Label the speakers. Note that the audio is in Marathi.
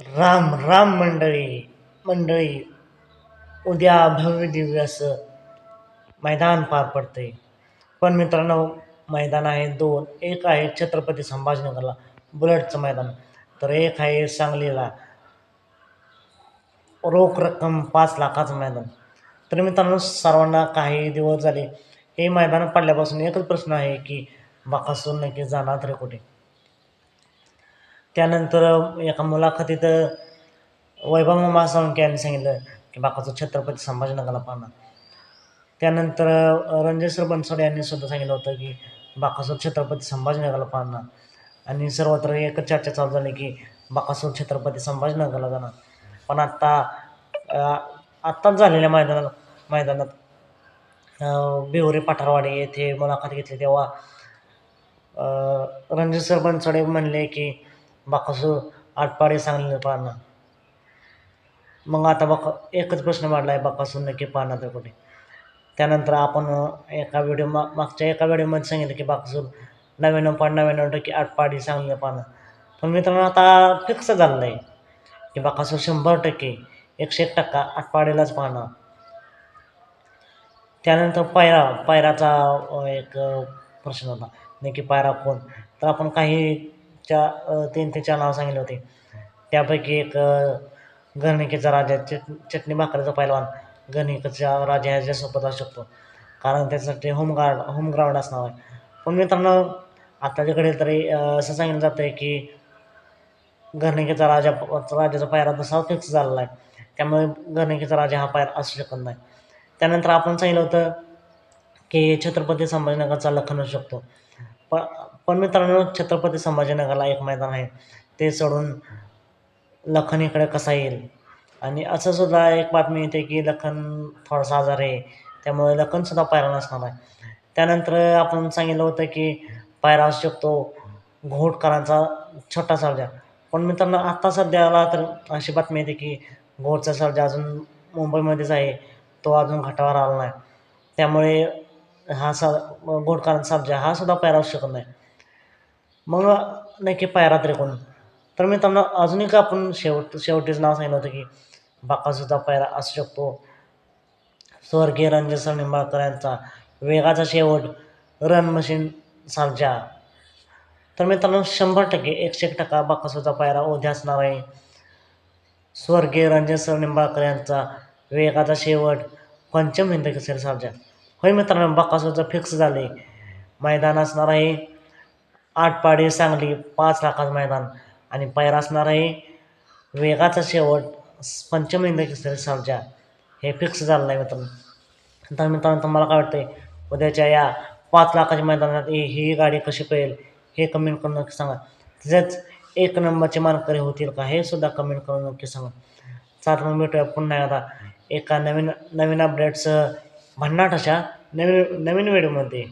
Speaker 1: राम राम मंडळी मंडळी उद्या भव्य दिव्य असं मैदान पार पडते पण मित्रांनो मैदान आहे दोन. एक आहे छत्रपती संभाजीनगरला बुलेटचं मैदान. तर एक आहे सांगलीला रोख रक्कम पाच लाखाचं मैदान. तर मित्रांनो सर्वांना काही दिवस झाले. हे मैदान पडल्यापासून एकच प्रश्न आहे की बाकासून नक्की जाणार तरी कुठे? त्यानंतर एका मुलाखतीत वैभव मामा यांनी सांगितलं की बाकाचं छत्रपती संभाजीनगरला पाहणार. त्यानंतर रणजेश्वर बनसोडे यांनी सुद्धा सांगितलं होतं की बाकासूर छत्रपती संभाजीनगरला पाहणार. आणि सर्वत्र एकच चर्चा चालू झाली की बाकासूर छत्रपती संभाजीनगरला जाणार. पण आत्ता आत्ताच झालेल्या मैदानात मैदानात बिहोरी पठारवाडी येथे मुलाखत घेतली तेव्हा अं, सर बनसोडे म्हणले की बाकासूर आटपाडी सांगली पाहणं मग आता बका एकच प्रश्न वाढला आहे बाकासूर नक्की पाहणार तर कुठे? त्यानंतर आपण एका व्हिडिओ मा मागच्या एका व्हिडिओमध्ये सांगितलं की बाकासूर नव्याण्णव पॉईंट नव्याण्णव टक्के आटपाडी सांगली पाहणं पण मित्रांनो आता फिक्स झालेलं आहे की बाकासूर शंभर टक्के एकशे एक टक्का आटपाडीलाच पाहणं त्यानंतर पायरा पायराचा एक प्रश्न होता. नक्की पायरा कोण? तर आपण काही च्या तीन ते चार नावं सांगितले होते. त्यापैकी एक अ, राजा चट चटणी भाकरीचा पैलवान. गणिकेचा राजा ह्याच्यासोबत असू शकतो. कारण त्याच्यासाठी होमगार्ड होमग्राऊंड असणार आहे. पण मित्रांनो आताच्याकडे तरी असं सांगितलं जातं आहे की घरणिकेचा राजा राजाचा पायरा तसा फिक्स झालेला आहे. त्यामुळे घरणिकेचा राजा हा पायरा असू शकत नाही. त्यानंतर आपण सांगितलं होतं की छत्रपती संभाजीनगरचा लखन असू शकतो. पण पण मित्रांनो छत्रपती संभाजीनगरला एक मैदान आहे. ते सोडून लखन इकडे कसा येईल? आणि असं सुद्धा एक बातमी येते की लखन थोडासा आजार आहे. त्यामुळे लखनसुद्धा पायरा नसणार आहे. त्यानंतर आपण सांगितलं होतं की पायरा असू शकतो घोटकरांचा छोटा सर्जा पण मित्रांनो आत्ता सध्याला तर अशी बातमी येते की घोटचा सर्जा अजून मुंबईमध्येच आहे. तो अजून घाटावर आला नाही. त्यामुळे हा सा घोटकरांचा सर्जा हा सुद्धा पायरा असू शकत नाही. मग नक्की पायरा तरी कोण? तर त्यांना अजूनही का आपण शेवट शेवटीच नाव सांगितलं होतं की बाकासुद्धा पायरा असू शकतो. स्वर्गीय रणजित निंबाळकर यांचा वेगाचा शेवट रन मशीन सर्जा तर मित्रांनो शंभर टक्के एकशे एक टक्का बाकासुद्धा पायरा उद्या असणार आहे. स्वर्गीय रणजित सर निंबाळकर यांचा वेगाचा शेवट पंचम हिंद केसरी सर्जा होय मित्रांनो बाकासुद्धा फिक्स झाले. मैदान असणार आहे. आठ पाडी सांगली पाच लाखाचं मैदान. आणि पायरा असणार आहे वेगाचा शेवट पंचम हिंद सर्जा हे फिक्स झालेलं आहे मित्रांनो. तर मित्रांनो तुम्हाला काय वाटतंय? उद्याच्या या पाच लाखाच्या मैदानात ही ही गाडी कशी पळेल हे कमेंट करून नक्की सांगा. तसेच एक नंबरचे मानकरी होतील का हे सुद्धा कमेंट करून नक्की सांगा. चालत मग भेटूया पुन्हा आता एका नवीन नवीन अपडेट्स भन्नाट अशा नवीन नवीन व्हिडिओमध्ये